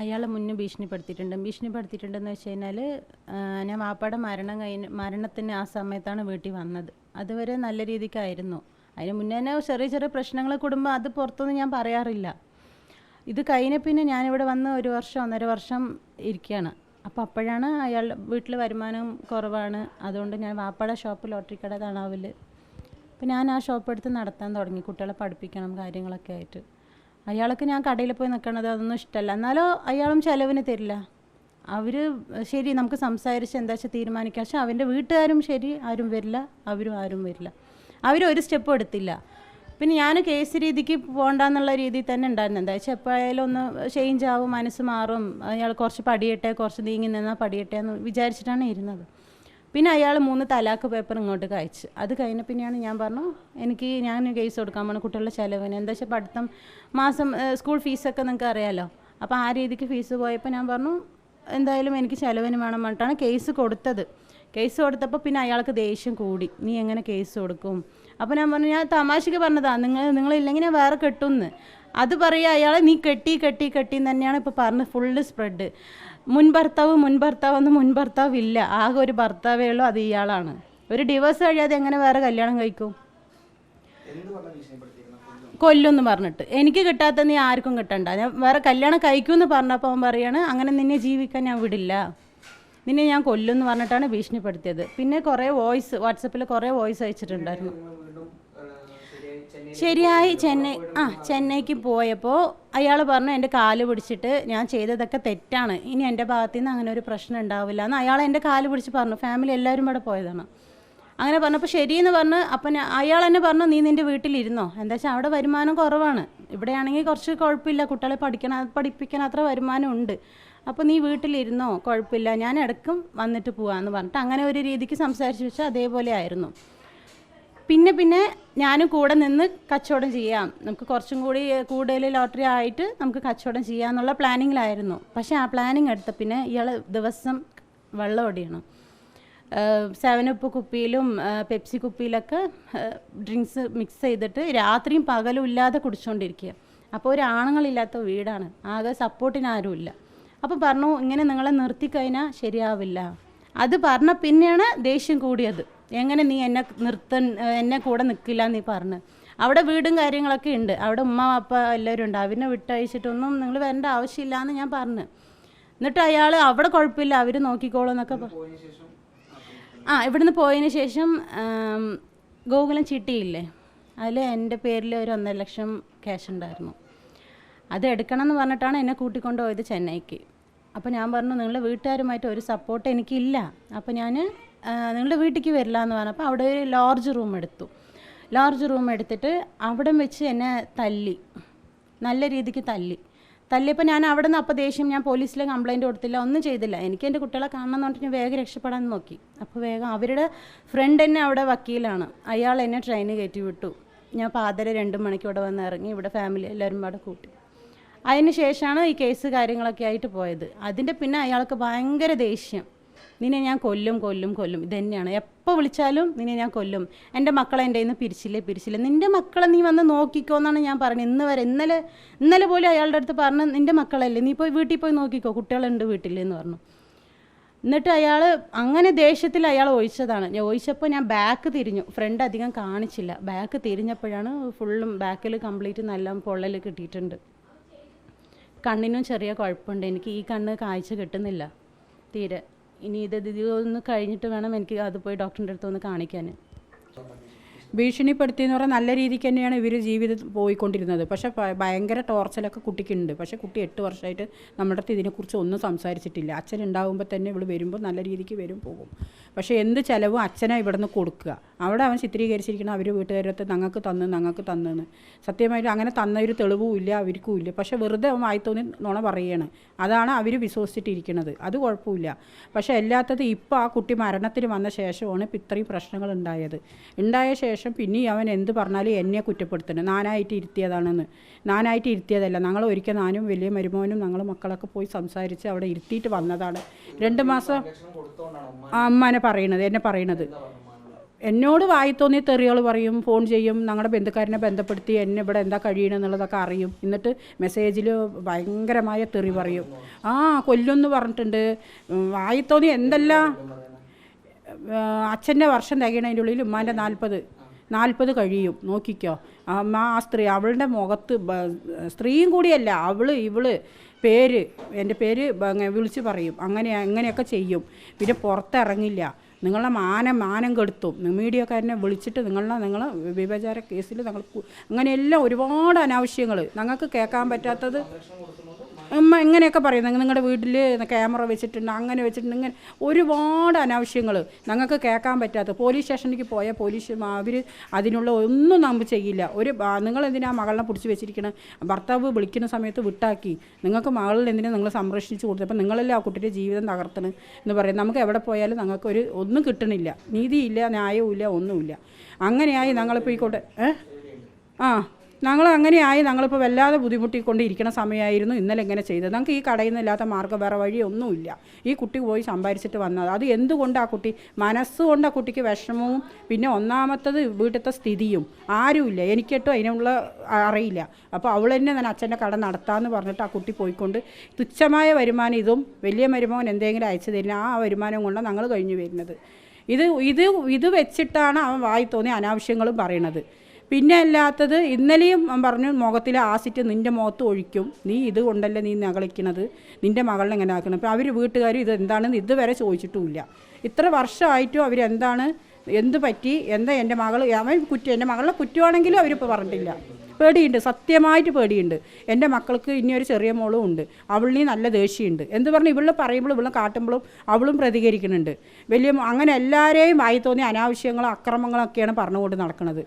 അയാൾ മുന്നേ ഭീഷണിപ്പെടുത്തിയിട്ടുണ്ട്. ഭീഷണിപ്പെടുത്തിയിട്ടുണ്ടെന്ന് വെച്ച് കഴിഞ്ഞാൽ ഞാൻ വാപ്പയുടെ മരണം കഴിഞ്ഞ് മരണത്തിന് ആ സമയത്താണ് വീട്ടിൽ വന്നത്. അതുവരെ നല്ല രീതിക്കായിരുന്നു. അതിന് മുന്നേ തന്നെ ചെറിയ ചെറിയ പ്രശ്നങ്ങൾ കൂടുമ്പോൾ അത് പുറത്തൊന്നും ഞാൻ പറയാറില്ല. ഇത് കഴിഞ്ഞ പിന്നെ ഞാനിവിടെ വന്ന് ഒരു വർഷം ഒന്നര വർഷം ഇരിക്കുകയാണ്. അപ്പോൾ അപ്പോഴാണ് അയാൾ വീട്ടിൽ വരുമാനം കുറവാണ്. അതുകൊണ്ട് ഞാൻ വാപ്പയുടെ ഷോപ്പ് ലോട്ടറി കട തണാവിൽ അപ്പോൾ ഞാൻ ആ ഷോപ്പ് എടുത്ത് നടത്താൻ തുടങ്ങി. കുട്ടികളെ പഠിപ്പിക്കണം കാര്യങ്ങളൊക്കെ ആയിട്ട്. അയാൾക്ക് ഞാൻ കടയിൽ പോയി നിൽക്കണത് അതൊന്നും ഇഷ്ടമല്ല എന്നാലോ അയാളും ചിലവിന് തരില്ല. അവർ ശരി നമുക്ക് സംസാരിച്ച് എന്താ വെച്ചാൽ തീരുമാനിക്കാം. പക്ഷെ അവന്റെ വീട്ടുകാരും ശരി ആരും വരില്ല അവരും ആരും വരില്ല. അവരൊരു സ്റ്റെപ്പ് എടുത്തില്ല. പിന്നെ ഞാൻ കേസ് രീതിക്ക് പോകണ്ടെന്നുള്ള രീതിയിൽ തന്നെ ഉണ്ടായിരുന്നു. എന്താ വെച്ചാൽ എപ്പോഴായാലും ഒന്ന് ചേഞ്ച് ആവും മനസ്സ് മാറും. അയാൾ കുറച്ച് പടിയട്ടെ കുറച്ച് നീങ്ങി നിന്നാൽ പടിയട്ടെ എന്ന് വിചാരിച്ചിട്ടാണ് ഇരുന്നത്. പിന്നെ അയാൾ മൂന്ന് തലാക്ക് പേപ്പർ ഇങ്ങോട്ട് കഴിച്ച്. അത് കഴിഞ്ഞ പിന്നെയാണ് ഞാൻ പറഞ്ഞു എനിക്ക് ഞാൻ കേസ് കൊടുക്കാൻ പോണ കുട്ടികളുടെ ചിലവിന്. എന്താ വെച്ചാൽ പഠിത്തം മാസം സ്കൂൾ ഫീസൊക്കെ നിങ്ങൾക്ക് അറിയാലോ? അപ്പോൾ ആ രീതിക്ക് ഫീസ് പോയപ്പോൾ ഞാൻ പറഞ്ഞു എന്തായാലും എനിക്ക് ചിലവിന് വേണം പറഞ്ഞിട്ടാണ് കേസ് കൊടുത്തത്. കേസ് കൊടുത്തപ്പോൾ പിന്നെ അയാൾക്ക് ദേഷ്യം കൂടി. നീ എങ്ങനെ കേസ് കൊടുക്കും? അപ്പോൾ ഞാൻ പറഞ്ഞു ഞാൻ തമാശയ്ക്ക് പറഞ്ഞതാണ് നിങ്ങൾ നിങ്ങളില്ലെങ്കിൽ ഞാൻ വേറെ കെട്ടുമെന്ന് അത് പറയുക അയാളെ നീ കെട്ടി കെട്ടി കെട്ടി തന്നെയാണ് ഇപ്പോൾ പറഞ്ഞത് ഫുള്ള് സ്പ്രെഡ് മുൻ ഭർത്താവ് മുൻ ഭർത്താവ് മുൻ ഭർത്താവ് ഇല്ല. ആകെ ഒരു ഭർത്താവേ ഉള്ളൂ അത് ഇയാളാണ്. ഒരു ഡിവോഴ്സ് കഴിയാതെ എങ്ങനെ വേറെ കല്യാണം കഴിക്കും? കൊല്ലുമെന്ന് പറഞ്ഞിട്ട്. എനിക്ക് കിട്ടാത്ത നീ ആർക്കും കിട്ടണ്ട. ഞാൻ വേറെ കല്യാണം കഴിക്കുമെന്ന് പറഞ്ഞപ്പോൾ അവൻ പറയാണ് അങ്ങനെ നിന്നെ ജീവിക്കാൻ ഞാൻ വിടില്ല. നിന്നെ ഞാൻ കൊല്ലുമെന്ന് പറഞ്ഞിട്ടാണ് ഭീഷണിപ്പെടുത്തിയത്. പിന്നെ കുറേ വോയിസ് വാട്സപ്പിൽ കുറേ വോയിസ് അയച്ചിട്ടുണ്ടായിരുന്നു. ശരിയായി ചെന്നൈ ആ ചെന്നൈക്ക് പോയപ്പോൾ അയാൾ പറഞ്ഞു എന്റെ കാൽ പിടിച്ചിട്ട് ഞാൻ ചെയ്തതൊക്കെ തെറ്റാണ്. ഇനി എന്റെ ഭാഗത്തു നിന്ന് അങ്ങനെ ഒരു പ്രശ്നം ഉണ്ടാവില്ല. എന്ന് അയാൾ എന്റെ കാൽ പിടിച്ച് പറഞ്ഞു. ഫാമിലി എല്ലാവരും ഇവിടെ പോയതാണ്. അങ്ങനെ പറഞ്ഞപ്പോൾ ശരിയെന്ന് പറഞ്ഞ്. അപ്പം അയാൾ തന്നെ പറഞ്ഞു നീ നിന്റെ വീട്ടിലിരുന്നോ? എന്താ വെച്ചാൽ അവിടെ വരുമാനം കുറവാണ്. ഇവിടെയാണെങ്കിൽ കുറച്ച് കുഴപ്പമില്ല. കുട്ടികളെ പഠിക്കണ പഠിപ്പിക്കാൻ അത്ര വരുമാനം ഉണ്ട്. അപ്പോൾ നീ വീട്ടിലിരുന്നോ? കുഴപ്പമില്ല. ഞാൻ ഇടക്കും വന്നിട്ട് പോവാന്ന് പറഞ്ഞിട്ട് അങ്ങനെ ഒരു രീതിക്ക് സംസാരിച്ച് വെച്ചാൽ അതേപോലെ ആയിരുന്നു. പിന്നെ പിന്നെ ഞാനും കൂടെ നിന്ന് കച്ചവടം ചെയ്യാം. നമുക്ക് കുറച്ചും കൂടി കൂടുതൽ ലോട്ടറി ആയിട്ട് നമുക്ക് കച്ചവടം ചെയ്യാമെന്നുള്ള പ്ലാനിങ്ങിലായിരുന്നു. പക്ഷേ ആ പ്ലാനിങ് എടുത്ത പിന്നെ ഇയാൾ ദിവസം വെള്ളം ഒടിയണം. സെവനപ്പ് കുപ്പിയിലും പെപ്സി കുപ്പിയിലൊക്കെ ഡ്രിങ്ക്സ് മിക്സ് ചെയ്തിട്ട് രാത്രിയും പകലും ഇല്ലാതെ കുടിച്ചുകൊണ്ടിരിക്കുക അപ്പോൾ ഒരു ആണുങ്ങളില്ലാത്ത വീടാണ്. ആകെ സപ്പോർട്ടിന് ആരുമില്ല അപ്പോൾ പറഞ്ഞു ഇങ്ങനെ നിങ്ങളെ നിർത്തിക്കഴിഞ്ഞാൽ ശരിയാവില്ല. അത് പറഞ്ഞ പിന്നെയാണ് ദേഷ്യം കൂടിയത്. എങ്ങനെ നീ എന്നെ നിർത്തൻ എന്നെ കൂടെ നിൽക്കില്ല നീ പറഞ്ഞു. അവിടെ വീടും കാര്യങ്ങളൊക്കെ ഉണ്ട്. അവിടെ ഉമ്മ അപ്പ എല്ലാവരും ഉണ്ട്. അവനെ വിട്ടയച്ചിട്ടൊന്നും നിങ്ങൾ വരേണ്ട ആവശ്യമില്ല എന്ന് ഞാൻ പറഞ്ഞു. എന്നിട്ട് അയാൾ അവിടെ കുഴപ്പമില്ല അവർ നോക്കിക്കോളൂ എന്നൊക്കെ ആ ഇവിടുന്ന് പോയതിന് ശേഷം ഗോകുലം ചിട്ടിയില്ലേ? അതിൽ എന്റെ പേരിൽ ഒരു ഒന്നര ലക്ഷം ക്യാഷ് ഉണ്ടായിരുന്നു. അത് എടുക്കണം എന്ന് പറഞ്ഞിട്ടാണ് എന്നെ കൂട്ടിക്കൊണ്ടുപോയത് ചെന്നൈക്ക്. അപ്പോൾ ഞാൻ പറഞ്ഞു നിങ്ങളുടെ വീട്ടുകാരുമായിട്ട് ഒരു സപ്പോർട്ട് എനിക്കില്ല. അപ്പോൾ ഞാൻ നിങ്ങളുടെ വീട്ടിലേക്ക് വരില്ല എന്ന് പറഞ്ഞപ്പോൾ അവിടെ ഒരു ലാർജ് റൂം എടുത്തു. ലാർജ് റൂം എടുത്തിട്ട് അവിടെ വെച്ച് എന്നെ തല്ലി. നല്ല രീതിക്ക് തല്ലി. തല്ലിയപ്പോൾ ഞാൻ അവിടെ നിന്ന് അപ്പോൾ ദേഷ്യം ഞാൻ പോലീസിൽ കംപ്ലയിന്റ് കൊടുത്തില്ല ഒന്നും ചെയ്തില്ല. എനിക്ക് എന്റെ കുട്ടികളെ കാണണം എന്ന് പറഞ്ഞിട്ട് വേഗം രക്ഷപ്പെടാൻ നോക്കി. അപ്പോൾ വേഗം അവരുടെ ഫ്രണ്ട് തന്നെ അവിടെ വക്കീലാണ്. അയാൾ എന്നെ ട്രെയിന് കയറ്റി വിട്ടു. ഞാൻ പാതര രണ്ട് മണിക്ക് ഇവിടെ വന്ന് ഇറങ്ങി ഇവിടെ ഫാമിലി എല്ലാവരും അവിടെ കൂട്ടി. അതിന് ശേഷമാണ് ഈ കേസ് കാര്യങ്ങളൊക്കെ ആയിട്ട് പോയത്. അതിന്റെ പിന്നെ അയാൾക്ക് ഭയങ്കര ദേഷ്യം. നിന്നെ ഞാൻ കൊല്ലും കൊല്ലും കൊല്ലും. ഇത് തന്നെയാണ് എപ്പോൾ വിളിച്ചാലും നിന്നെ ഞാൻ കൊല്ലും. എന്റെ മക്കളെ എന്റെ നിന്ന് പിരിച്ചില്ലേ പിരിച്ചില്ലേ. നിന്റെ മക്കളെ നീ വന്ന് നോക്കിക്കോ എന്നാണ് ഞാൻ പറഞ്ഞത്. ഇന്ന് വരെ ഇന്നലെ ഇന്നലെ പോലും അയാളുടെ അടുത്ത് പറഞ്ഞു നിന്റെ മക്കളല്ലേ നീ പോയി വീട്ടിൽ പോയി നോക്കിക്കോ. കുട്ടികളുണ്ട് വീട്ടിലെന്ന് പറഞ്ഞു. എന്നിട്ട് അയാൾ അങ്ങനെ ദേഷ്യത്തിൽ അയാൾ ഒഴിച്ചതാണ്. ഞാൻ ഒഴിച്ചപ്പോൾ ഞാൻ ബാക്ക് തിരിഞ്ഞു. ഫ്രണ്ട് അധികം കാണിച്ചില്ല. ബാക്ക് തിരിഞ്ഞപ്പോഴാണ് ഫുള്ളും ബാക്കിൽ കംപ്ലീറ്റ് നല്ല പൊള്ളൽ കിട്ടിയിട്ടുണ്ട്. കണ്ണിനും ചെറിയ കുഴപ്പമുണ്ട്. എനിക്ക് ഈ കണ്ണ് കാഴ്ച കിട്ടുന്നില്ല. തീരെ. ഇനി ഇത് ഒന്ന് കഴിഞ്ഞിട്ട് വേണം എനിക്ക് അത് പോയി ഡോക്ടറിന്റെ അടുത്ത് ഒന്ന് കാണിക്കാൻ ഭീഷണിപ്പെടുത്തി എന്ന് പറഞ്ഞാൽ നല്ല രീതിക്ക് തന്നെയാണ് ഇവർ ജീവിതം പോയിക്കൊണ്ടിരുന്നത്. പക്ഷേ ഭയങ്കര ടോർച്ചലൊക്കെ കുട്ടിക്കുണ്ട്. പക്ഷേ കുട്ടി എട്ട് വർഷമായിട്ട് നമ്മുടെ അടുത്ത് ഇതിനെക്കുറിച്ച് ഒന്നും സംസാരിച്ചിട്ടില്ല. അച്ഛൻ ഉണ്ടാകുമ്പോൾ തന്നെ ഇവൾ വരുമ്പോൾ നല്ല രീതിക്ക് വരും പോകും. പക്ഷേ എന്ത് ചിലവും അച്ഛനെ ഇവിടെ നിന്ന് കൊടുക്കുക. അവിടെ അവൻ ചിത്രീകരിച്ചിരിക്കണം അവർ വീട്ടുകാരത്ത് ഞങ്ങൾക്ക് തന്ന് ഞങ്ങൾക്ക് തന്നെന്ന് സത്യമായിട്ട് അങ്ങനെ തന്ന ഒരു തെളിവും ഇല്ല അവർക്കും ഇല്ല. പക്ഷേ വെറുതെ അവൻ വായി തോന്നി നുണ പറയണം. അതാണ് അവർ വിശ്വസിച്ചിട്ടിരിക്കുന്നത്. അത് കുഴപ്പമില്ല. പക്ഷേ അല്ലാത്തത് ഇപ്പോൾ ആ കുട്ടി മരണത്തിന് വന്ന ശേഷമാണ് ഇത്രയും പ്രശ്നങ്ങൾ ഉണ്ടായത്. ഉണ്ടായ ശേഷം പിന്നെയും അവൻ എന്ത് പറഞ്ഞാലും എന്നെ കുറ്റപ്പെടുത്തണം നാനായിട്ട് ഇരുത്തിയതാണെന്ന്. നാനായിട്ട് ഇരുത്തിയതല്ല. ഞങ്ങൾ ഒരിക്കൽ നാനും വലിയ മരുമോനും ഞങ്ങൾ മക്കളൊക്കെ പോയി സംസാരിച്ച് അവിടെ ഇരുത്തിയിട്ട് വന്നതാണ്. രണ്ട് മാസം അമ്മനെ പറയണത് എന്നെ പറയണത്. എന്നോട് വായി തോന്നി തെറികൾ പറയും ഫോൺ ചെയ്യും ഞങ്ങളുടെ ബന്ധുക്കാരനെ ബന്ധപ്പെടുത്തി എന്നെ ഇവിടെ എന്താ കഴിയണമെന്നുള്ളതൊക്കെ അറിയും. എന്നിട്ട് മെസ്സേജിൽ ഭയങ്കരമായ തെറി പറയും. ആ കൊല്ലുമെന്ന് പറഞ്ഞിട്ടുണ്ട്. വായി തോന്നി എന്തെല്ലാം? അച്ഛന്റെ വർഷം തികയണതിന്റെ ഉള്ളിൽ ഉമ്മാന്റെ നാൽപ്പത്. നാൽപ്പത് കഴിയും. നോക്കിക്കോ. ആ സ്ത്രീ അവളുടെ മുഖത്ത് സ്ത്രീയും കൂടിയല്ല അവൾ ഇവൾ പേര് എന്റെ പേര് വിളിച്ച് പറയും. അങ്ങനെ അങ്ങനെയൊക്കെ ചെയ്യും. പിന്നെ പുറത്തിറങ്ങില്ല. നിങ്ങളെ മാനം മാനം കെടുത്തും. മീഡിയക്കാരനെ വിളിച്ചിട്ട് നിങ്ങളെ നിങ്ങൾ വിഭചാര കേസിൽ നിങ്ങൾ അങ്ങനെയെല്ലാം ഒരുപാട് അനാവശ്യങ്ങൾ ഞങ്ങൾക്ക് കേൾക്കാൻ പറ്റാത്തത് ഉമ്മ ഇങ്ങനെയൊക്കെ പറയുന്നത് നിങ്ങളുടെ വീട്ടിൽ ക്യാമറ വെച്ചിട്ടുണ്ട് അങ്ങനെ വെച്ചിട്ടുണ്ട് ഇങ്ങനെ ഒരുപാട് അനാവശ്യങ്ങൾ ഞങ്ങൾക്ക് കേൾക്കാൻ പറ്റാത്ത പോലീസ് സ്റ്റേഷനിലേക്ക് പോയ പോലീസ് അവർ അതിനുള്ള ഒന്നും നമ്മൾ ചെയ്യില്ല. ഒരു നിങ്ങൾ എന്തിനാ മകളെ പിടിച്ച് വെച്ചിരിക്കണം? ഭർത്താവ് വിളിക്കുന്ന സമയത്ത് വിട്ടാക്കി. നിങ്ങൾക്ക് മകളിൽ എന്തിനാ നിങ്ങൾ സംരക്ഷിച്ച് കൊടുത്തത് അപ്പം നിങ്ങളല്ലേ ആ കുട്ടിയുടെ ജീവിതം തകർത്തണ് എന്ന് പറയും നമുക്ക് എവിടെ പോയാലും ഞങ്ങൾക്ക് ഒരു ഒന്നും കിട്ടണില്ല. നീതിയില്ല ന്യായവും ഇല്ല ഒന്നുമില്ല. അങ്ങനെയായി ഞങ്ങളിപ്പോൾ ഈ കൂടെ ഏ? ആ. ഞങ്ങൾ അങ്ങനെയായി ഞങ്ങളിപ്പോൾ വല്ലാതെ ബുദ്ധിമുട്ടിക്കൊണ്ടിരിക്കുന്ന സമയമായിരുന്നു ഇന്നലെ ഇങ്ങനെ ചെയ്തത്. ഞങ്ങൾക്ക് ഈ കടയിൽ നിന്നില്ലാത്ത മാർഗം വേറെ വഴിയൊന്നുമില്ല. ഈ കുട്ടി പോയി സമ്പാദിച്ചിട്ട് വന്നത്. അത് എന്തുകൊണ്ട് ആ കുട്ടി? മനസ്സുകൊണ്ട് ആ കുട്ടിക്ക് വിഷമവും പിന്നെ ഒന്നാമത്തത് വീട്ടിലത്തെ സ്ഥിതിയും. ആരുമില്ല. എനിക്കിട്ടും അതിനുള്ള അറിയില്ല. അപ്പോൾ അവൾ തന്നെ ഞാൻ അച്ഛന്റെ കട നടത്താമെന്ന് പറഞ്ഞിട്ട് ആ കുട്ടി പോയിക്കൊണ്ട് തുച്ഛമായ വരുമാനം ഇതും വലിയ വരുമാനം എന്തെങ്കിലും അയച്ചു തരുന്ന ആ വരുമാനം കൊണ്ടാണ് ഞങ്ങൾ കഴിഞ്ഞു വരുന്നത്. ഇത് ഇത് ഇത് വെച്ചിട്ടാണ് അവൻ വായി തോന്നിയ അനാവശ്യങ്ങളും പറയണത്. പിന്നെ അല്ലാത്തത് ഇന്നലെയും പറഞ്ഞു മുഖത്തിൽ ആസിറ്റ് നിന്റെ മുഖത്ത് ഒഴിക്കും. നീ ഇത് കൊണ്ടല്ലേ നീ നകളിക്കണത്? നിന്റെ മകളെ എങ്ങനെ ആക്കണം? അപ്പോൾ അവർ വീട്ടുകാർ ഇത് എന്താണെന്ന് ഇതുവരെ ചോദിച്ചിട്ടുമില്ല. ഇത്ര വർഷമായിട്ടും അവരെന്താണ് എന്ത് പറ്റി? എന്താ എന്റെ മകൾ അവൻ കുറ്റം എന്റെ മകളുടെ കുറ്റമാണെങ്കിലും അവരിപ്പോൾ പറഞ്ഞിട്ടില്ല. പേടിയുണ്ട് സത്യമായിട്ട് പേടിയുണ്ട്. എന്റെ മക്കൾക്ക് ഇനി ഒരു ചെറിയ മോളും ഉണ്ട്. അവളിനി നല്ല ദേഷ്യമുണ്ട്. എന്ത് പറഞ്ഞു? ഇവൾ പറയുമ്പോഴും ഇവളും കാട്ടുമ്പോഴും അവളും പ്രതികരിക്കുന്നുണ്ട്. വലിയ അങ്ങനെ എല്ലാവരെയും ആയി തോന്നിയ അനാവശ്യങ്ങളും അക്രമങ്ങളൊക്കെയാണ് പറഞ്ഞുകൊണ്ട് നടക്കുന്നത്